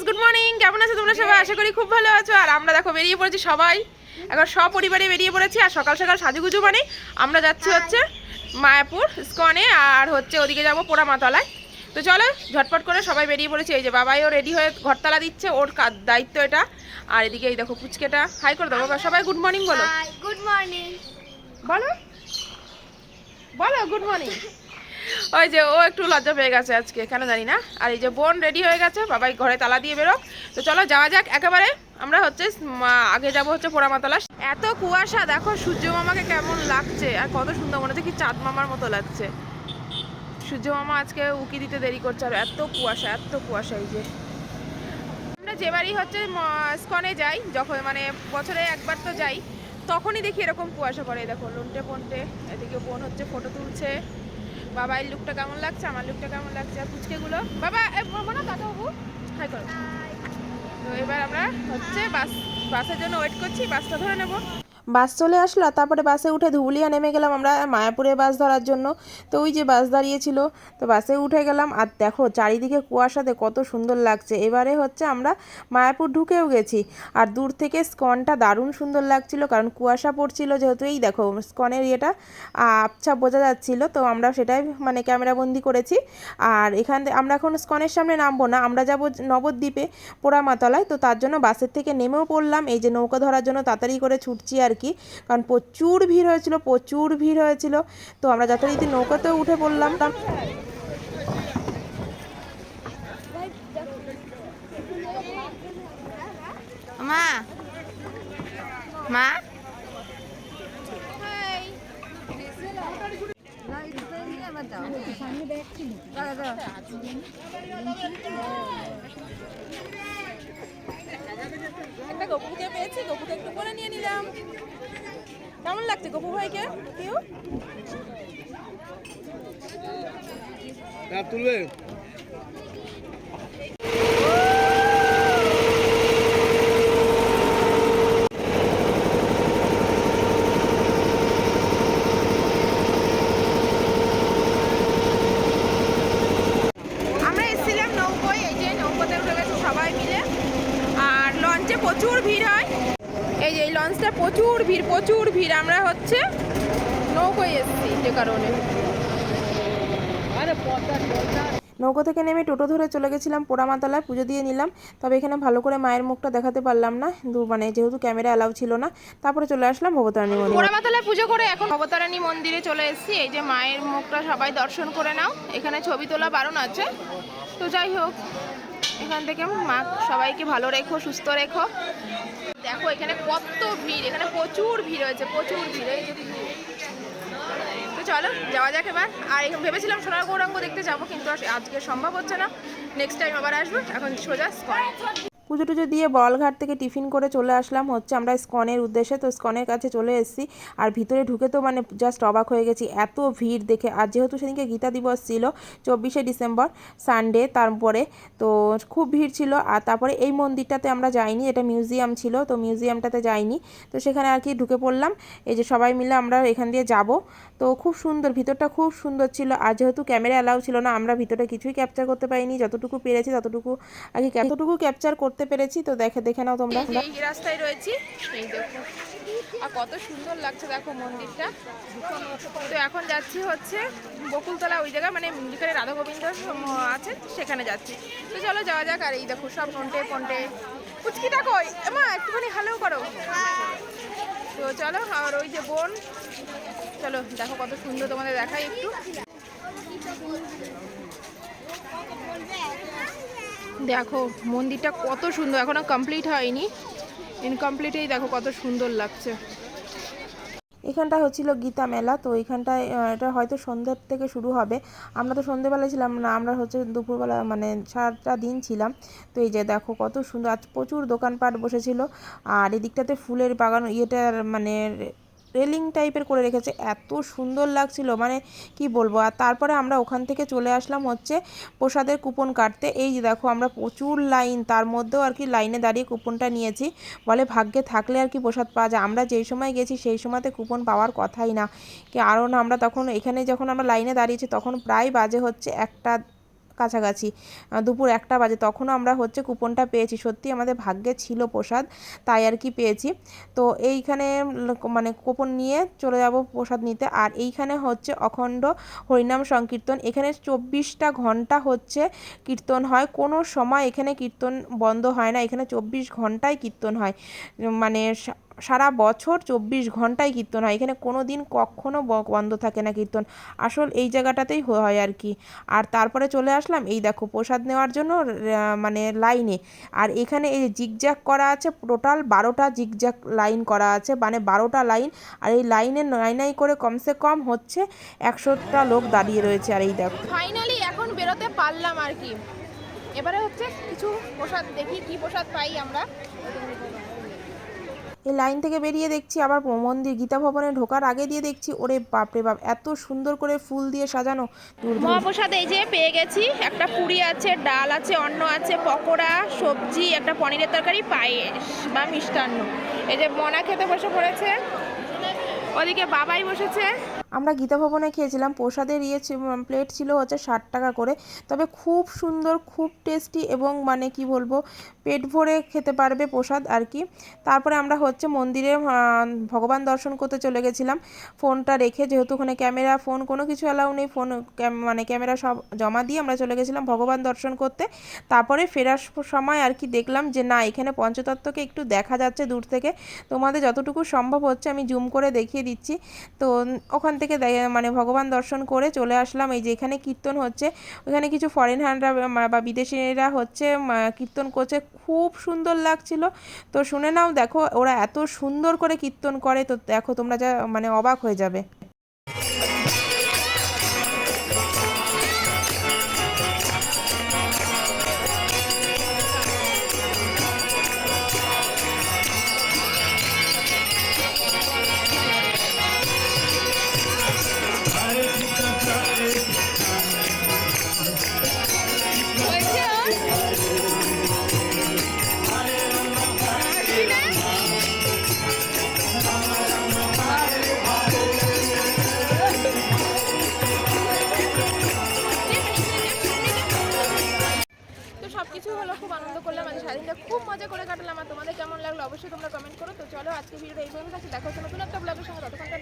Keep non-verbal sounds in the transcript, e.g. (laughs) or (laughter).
Guys good morning কেমন আছো তোমরা সবাই? আশা করি খুব ভালো আছো। আর আমরা দেখো বেরিয়ে পড়েছি সবাই। এখন সপরিবারে বেরিয়ে পড়েছি আর সকাল সকাল সাজুগুজু মানে আমরা যাচ্ছি হচ্ছে মায়াপুর স্কনে আর হচ্ছে ওদিকে যাব পোড়ামাতলায়। তো চলো ঝটপট করে সবাই বেরিয়ে পড়েছি। এই যে বাবাইও রেডি হয়ে ঘরতলা দিচ্ছে ওর দায়িত্ব এটা। আর এদিকে এই দেখো পুচকেটা। হাই করে দেবো বাবা সবাই গুড মর্নিং বলো। গুড মর্নিং বলো। বলো গুড মর্নিং (laughs) ওই যে ও একটু লজ্জা পেয়ে গেছে আজকে, কেন জানি না। আর এই যে বোন রেডি হয়ে গেছে, বাবাই ঘরে তালা দিয়ে বেরো তো চলো যাওয়া যাক, একেবারে আমরা হচ্ছে আগে যাব হচ্ছে পোড়ামাতলা এত কুয়াশা, দেখো সূর্য মামাকে কেমন লাগছে, আর কত সুন্দর মনে হচ্ছে কি চাঁদ মামার মতো লাগছে। সূর্য মামা আজকে উকি দিতে দেরি করছে, আর এত কুয়াশা এত কুয়াশা এই যে। আমরা যেবারই হচ্ছে স্কনে যাই, যখন মানে বছরে একবার তো যাই, তখনই দেখি এরকম কুয়াশা এই দেখো লুনটে পন্টে এদিকে বোন হচ্ছে ফটো তুলছে। বাবার লুকটা কেমন লাগছে? আমার লুকটা কেমন লাগছে? আর পুচকেগুলো? বাবা এ বলো দাদা বাবু? হাই করো। তো এবার আমরা হচ্ছে বাস বাসের জন্য ওয়েট করছি বাসটা ধরে নেব। বাস চলে আসলো তারপরে বাসে উঠে ধুবুলিয়া নেমে গেলাম আমরা মায়াপুরে বাস ধরার জন্য। তো ওই যে বাস দাঁড়িয়েছিল, তো বাসে উঠে গেলাম আর দেখো চারিদিকে কুয়াশাতে কত সুন্দর লাগছে। এবারে হচ্ছে আমরা মায়াপুর ঢুকেও গেছি আর দূর থেকে স্কনটা দারুণ সুন্দর লাগছিল কারণ কুয়াশা পড়ছিল যেহেতু এই দেখো স্কনের ইয়েটা আবছা বোঝা যাচ্ছিল, তো আমরা সেটাই মানে ক্যামেরাবন্দি করেছি। আর এখান থেকে আমরা এখন স্কনের সামনে নামবো না, আমরা যাব নবদ্বীপে পোড়ামাতলায়। তো তার জন্য বাসের থেকে নেমেও পড়লাম, এই যে নৌকা ধরার জন্য তাড়াতাড়ি করে ছুটছি আর কি। কারণ প্রচুর ভিড় হয়েছিল প্রচুর ভিড় হয়েছিল। তো আমরা যথারীতি নৌকাতেও উঠে পড়লাম। মা মা। একটা গপুকে পেয়েছি গপুকে একটু করে নিয়ে নিলাম। কেমন লাগছে গপু ভাইকে? কেউ? তুলবে আমরা এসেছিলাম নৌকোয় এই যে নৌকোতে উঠে গেছে সবাই মিলে আর লঞ্চে প্রচুর ভিড় হয় এই যে এই লঞ্চটা প্রচুর ভিড় প্রচুর ভিড় আমরা হচ্ছে নৌকোয় এসেছি যে কারণে। নৌকো থেকে নেমে টোটো ধরে চলে গেছিলাম পোড়ামাতলায় পুজো দিয়ে নিলাম। তবে এখানে ভালো করে মায়ের মুখটা দেখাতে পারলাম না। দু মানে যেহেতু ক্যামেরা অ্যালাউ ছিল না তারপরে চলে আসলাম ভবতারণী মন্দির। পোড়ামাতলায় পুজো করে এখন ভবতারণী মন্দিরে চলে এসেছি। এই যে মায়ের মুখটা সবাই দর্শন করে নাও। এখানে ছবি তোলা বারণ আছে। তো যাই হোক এখান থেকে মা সবাইকে ভালো রেখো সুস্থ রেখো। দেখো, এখানে কত ভিড়, এখানে প্রচুর ভিড় হয়েছে, প্রচুর ভিড় হয়েছে তো চলো, যাওয়া যাক এবার। আর এখন ভেবেছিলাম সোনার গৌরাঙ্গ দেখতে যাব, কিন্তু আজকে সম্ভব হচ্ছে না। নেক্সট টাইম আবার আসব, এখন সোজা স্কন পুজো টুজো দিয়ে বলঘাট থেকে টিফিন করে চলে আসলাম। হচ্ছে আমরা স্কনের উদ্দেশ্যে তো স্কনের কাছে চলে এসেছি। আর ভিতরে ঢুকে তো মানে জাস্ট অবাক হয়ে গেছি, এত ভিড় দেখে। আর যেহেতু সেদিনকে গীতা দিবস ছিল, চব্বিশে ডিসেম্বর সানডে তারপরে তো খুব ভিড় ছিল। আর তারপরে এই মন্দিরটাতে আমরা যাইনি, এটা মিউজিয়াম ছিল, তো মিউজিয়ামটাতে যাইনি। তো সেখানে আর কি ঢুকে পড়লাম। এই যে সবাই মিলে আমরা এখান দিয়ে যাব। তো খুব সুন্দর, ভিতরটা খুব সুন্দর ছিল। আর যেহেতু ক্যামেরা অ্যালাউ ছিল না, আমরা ভিতরে কিছুই ক্যাপচার করতে পারিনি। যতটুকু পেরেছি ততটুকু আর কি, যতটুকু ক্যাপচার করতে পেরেছি, তো দেখে দেখে নাও তোমরা। এই রাস্তায় রয়েছি, এই দেখো। আর কত সুন্দর লাগছে, দেখো মন্দিরটা। তো এখন যাচ্ছি হচ্ছে বকুলতলা ওই জায়গা মানে যেখানে রাধা গোবিন্দ আছে, সেখানে যাচ্ছি। তো চলো যাওয়া যাক, আর এই দেখো সব নন্টে কন্টে পুচকিটা কই মা, একটুখানি হ্যালো করো। তো চলো, আর ওই যে বোন। চলো, দেখো কত সুন্দর তোমাদের দেখাই একটু। দেখো, মন্দিরটা কত সুন্দর, এখনও কমপ্লিট হয়নি। ইনকমপ্লিটেই দেখো কত সুন্দর লাগছে। এখানটা হচ্ছিল গীতা মেলা, তো এখানটায় এটা হয়তো সন্ধ্যের থেকে শুরু হবে। আমরা তো সন্ধ্যেবেলায় ছিলাম না, আমরা হচ্ছে দুপুরবেলা মানে সারাটা দিন ছিলাম। তো এই যে দেখো কত সুন্দর, আজ প্রচুর দোকানপাট বসেছিল। আর এদিকটাতে ফুলের বাগান, ইয়েটার মানে রেলিং টাইপের করে রেখেছে। এত সুন্দর লাগছিল মানে কি বলব? আর তারপরে আমরা ওখান থেকে চলে আসলাম হচ্ছে প্রসাদের কুপন কাটতে। এই যে দেখো, আমরা প্রচুর লাইন তার মধ্যেও আর কি লাইনে দাঁড়িয়ে কুপনটা নিয়েছি। বলে ভাগ্যে থাকলে আর কি প্রসাদ পাওয়া যায়। আমরা যেই সময় গেছি, সেই সময়তে কুপন পাওয়ার কথাই না। কি আরও না, আমরা তখন এখানে যখন আমরা লাইনে দাঁড়িয়েছি, তখন প্রায় বাজে হচ্ছে একটা কাছাকাছি। দুপুর একটা বাজে। তখনও আমরা হচ্ছে কুপনটা পেয়েছি। সত্যি আমাদের ভাগ্যে ছিল প্রসাদ, তাই আর কি পেয়েছি। তো এইখানে মানে কুপন নিয়ে চলে যাব প্রসাদ নিতে। আর এইখানে হচ্ছে অখণ্ড হরিনাম সংকীর্তন। এখানে চব্বিশটা ঘণ্টা হচ্ছে কীর্তন হয়। কোনো সময় এখানে কীর্তন বন্ধ হয় না। এখানে চব্বিশ ঘন্টায় কীর্তন হয়। মানে সারা বছর চব্বিশ ঘন্টায় কীর্তন হয়। এখানে কোনো দিন কখনো ব- বন্ধ থাকে না কীর্তন। আসল এই জায়গাটাতেই হয় আর কি। আর তারপরে চলে আসলাম এই দেখো প্রসাদ নেওয়ার জন্য মানে লাইনে। আর এখানে এই জিগজ্যাগ করা আছে, টোটাল বারোটা জিগজ্যাগ লাইন করা আছে মানে বারোটা লাইন। আর এই লাইনে নয় নাই করে কমসে কম হচ্ছে একশোটা লোক দাঁড়িয়ে রয়েছে আর এই দেখো। ফাইনালি এখন বেরোতে পারলাম আর কি। এবারে হচ্ছে কিছু প্রসাদ দেখি, কি প্রসাদ পাই আমরা। এই লাইন থেকে বেরিয়ে দেখছি আবার মন্দির গীতা ভবনে ঢোকার আগে দিয়ে দেখছি, ওরে বাপরে বাপ, এত সুন্দর করে ফুল দিয়ে সাজানো। মহাপ্রসাদ এই যে পেয়ে গেছি, একটা পুরি আছে, ডাল আছে, অন্ন আছে, পকোড়া, সবজি, একটা পনিরের তরকারি, পায়েস বা মিষ্টান্ন। এই যে মনা খেতে বসে পড়েছে, ওদিকে বাবাই বসেছে। আমরা গীতা ভবনে খেয়েছিলাম, প্রসাদের ইয়ে প্লেট ছিল হচ্ছে ষাট টাকা করে। তবে খুব সুন্দর, খুব টেস্টি এবং মানে কি বলব, পেট ভরে খেতে পারবে প্রসাদ আর কি। তারপরে আমরা হচ্ছে মন্দিরে ভগবান দর্শন করতে চলে গেছিলাম। ফোনটা রেখে যেহেতু ওখানে ক্যামেরা, ফোন কোনো কিছু অ্যালাউ নেই, ফোন মানে ক্যামেরা সব জমা দিয়ে আমরা চলে গেছিলাম ভগবান দর্শন করতে। তারপরে ফেরার সময় আর কি দেখলাম যে না, এখানে পঞ্চতত্ত্বকে একটু দেখা যাচ্ছে দূর থেকে। তোমাদের যতটুকু সম্ভব হচ্ছে আমি জুম করে দেখিয়ে দিচ্ছি। তো ওখান থেকে মানে ভগবান দর্শন করে চলে আসলাম। এই যে এখানে কীর্তন হচ্ছে, ওখানে কিছু ফরেন হ্যান্ডরা বা বিদেশিরা হচ্ছে কীর্তন করছে। খুব সুন্দর লাগছিল। তো শুনে নাও, দেখো, ওরা এত সুন্দর করে কীর্তন করে। তো দেখো, তোমরা যা মানে অবাক হয়ে যাবে। খুব মজা করে কাটলাম আর তোমাদের কেমন লাগল অবশ্যই তোমরা কমেন্ট করো তো চলো আজকে ভিডিওটা এই পর্যন্ত আছে দেখা নতুন একটা ব্লগের সঙ্গে ততক্ষণ।